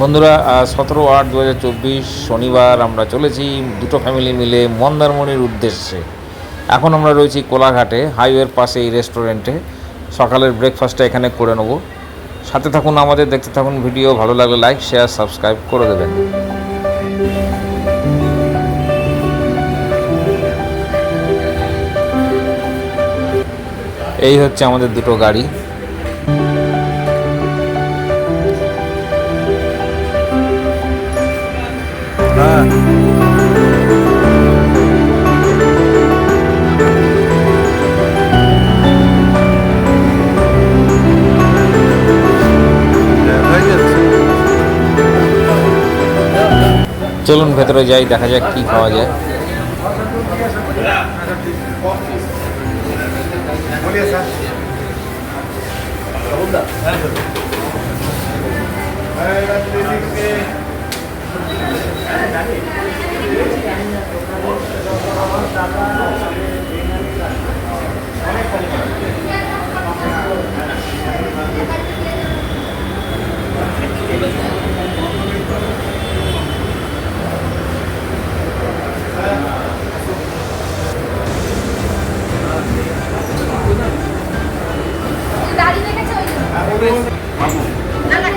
বন্ধুরা সতেরো আট দু শনিবার আমরা চলেছি দুটো ফ্যামিলি মিলে মন্দারমণির উদ্দেশ্যে। এখন আমরা রয়েছি কোলাঘাটে হাইওয়ের পাশে এই রেস্টুরেন্টে সকালের ব্রেকফাস্টটা এখানে করে নেব। সাথে থাকুন, আমাদের দেখতে থাকুন ভিডিও ভালো লাগলে লাইক শেয়ার সাবস্ক্রাইব করে দেবেন। এই হচ্ছে আমাদের দুটো গাড়ি। ভেতরে যাই দেখা যাক কি খাওয়া যায়। দাড়ি না না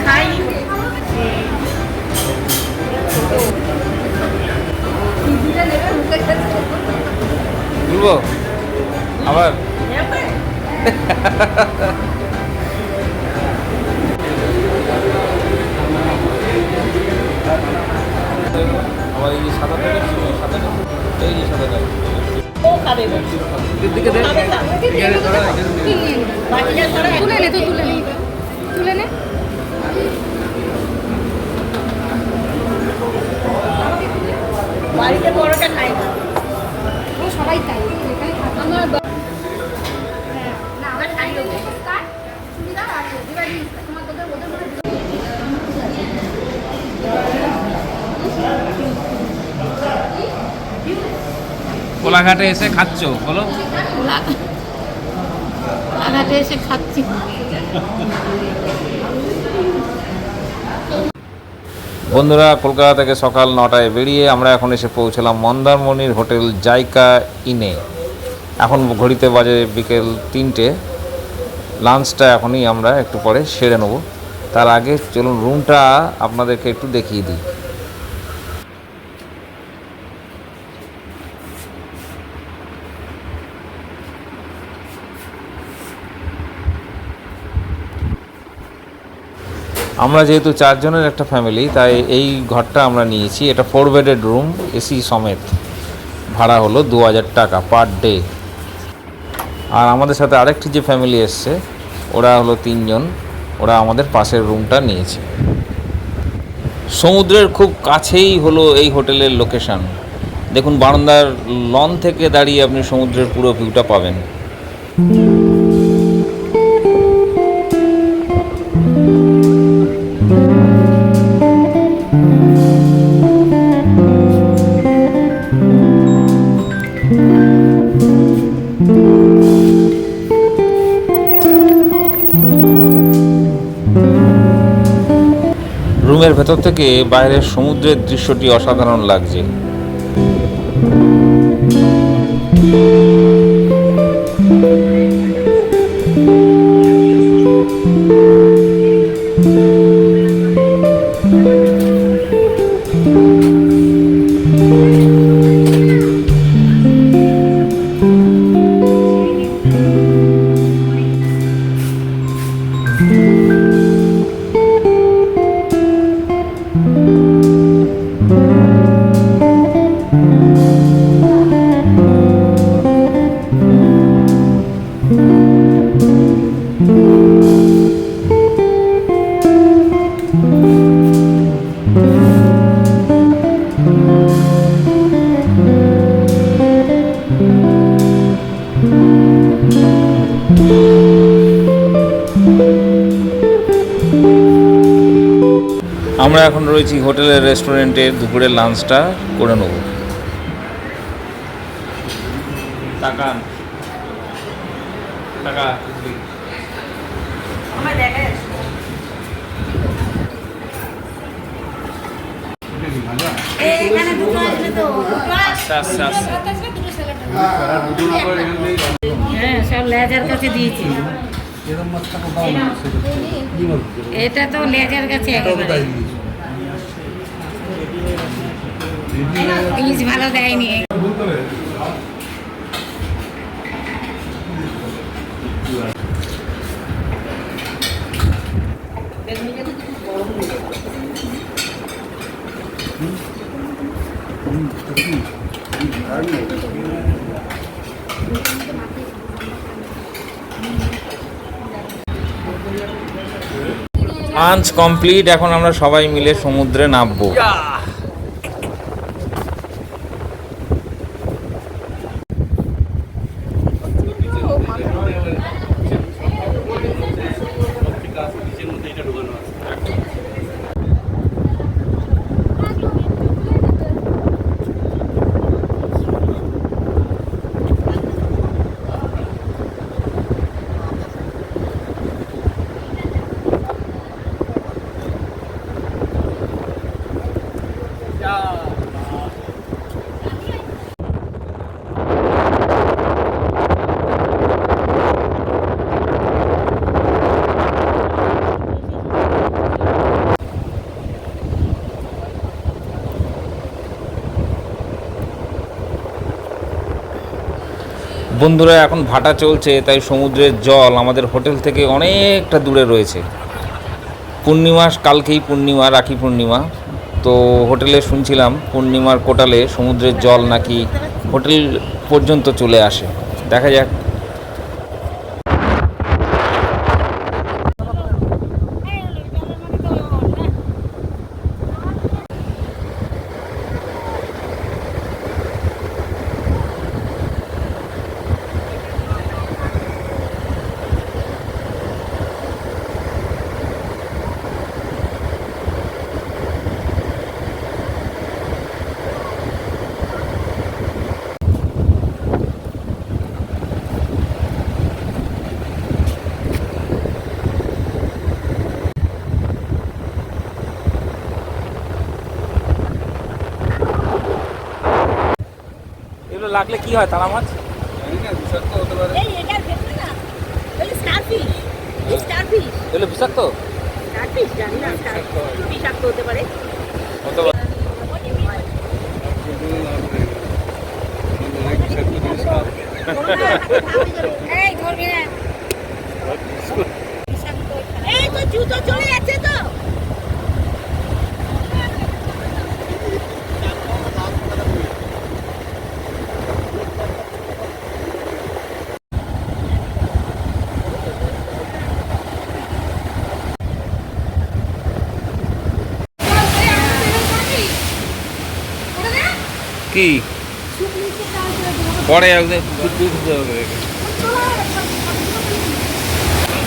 খেতে। তুলবো আবার? আবার এই যে সাদা সাদা এই যে সাদা তুলে নে তো তুলে নে তুলে নে বাড়িতে বড়টা খাই না। সবাই তাই আমার হ্যাঁ, কোলাঘাটে এসে খাচ্ছ? বলো। আঘাটে এসে খাচ্ছি। বন্ধুরা, কলকাতা থেকে সকাল নটায় বেরিয়ে আমরা এখন এসে পৌঁছলাম মন্দারমণির হোটেল জাইকা ইনে। এখন ঘড়িতে বাজে বিকেল তিনটে। লাঞ্চটা এখনই আমরা একটু পরে সেরে নেব। তার আগে চলুন রুমটা আপনাদেরকে একটু দেখিয়ে দিই। আমরা যেহেতু চারজনের একটা ফ্যামিলি তাই এই ঘরটা আমরা নিয়েছি। এটা ফোর বেডেড রুম এসি সমেত ভাড়া হলো দু হাজার টাকা পার ডে আর আমাদের সাথে আরেকটি যে ফ্যামিলি এসছে, ওরা হলো তিনজন, ওরা আমাদের পাশের রুমটা নিয়েছে। সমুদ্রের খুব কাছেই হলো এই হোটেলের লোকেশান দেখুন, বারান্দার লন থেকে দাঁড়িয়ে আপনি সমুদ্রের পুরো ভিউটা পাবেন। রুমের ভেতর থেকে বাইরের সমুদ্রের দৃশ্যটি অসাধারণ লাগছে। আমরা এখন রয়েছি হোটেলের রেস্টুরেন্টে দুপুরের লাঞ্চটা করে নেব। তাকান। টাকা আচ্ছা আচ্ছা আচ্ছা। হ্যাঁ সব লেজার কাছে দিয়েছি। এটা তো লেজার কাছে একেবারে পিস ভালো দেয়নি লাঞ্চ কমপ্লিট এখন আমরা সবাই মিলে সমুদ্রে নামবো। বন্ধুরা, এখন ভাটা চলছে, তাই সমুদ্রের জল আমাদের হোটেল থেকে অনেকটা দূরে রয়েছে। পূর্ণিমা, কালকেই পূর্ণিমা, রাখি পূর্ণিমা। তো হোটেলে শুনছিলাম, পূর্ণিমার কোটালে সমুদ্রের জল নাকি হোটেল পর্যন্ত চলে আসে। দেখা যাক। এগুলো লাগলে কি হয় তারা মাছ এগুলো বিষাক্ত স্টারফিশ জানি না বিষাক্ত হতে পারে। এই ধরবি না এই তো জুতো চলে যাচ্ছে তো কি? পরে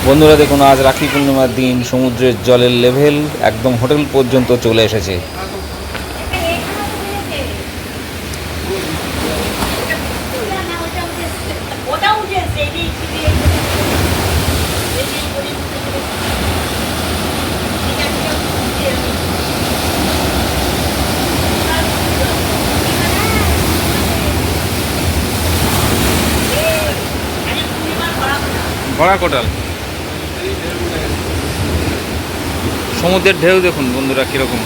বন্ধুরা দেখুন, আজ রাখি পূর্ণিমার দিন, সমুদ্রের জলের লেভেল একদম হোটেল পর্যন্ত চলে এসেছে ওটা উঠে এসছে এই যে একটু দিয়ে এই যে বলি এটা দিয়ে উঠে এসছে। আরে পূর্ণিমার ভরা ভরা। কোটাল সমুদ্রের ঢেউ দেখুন বন্ধুরা কীরকম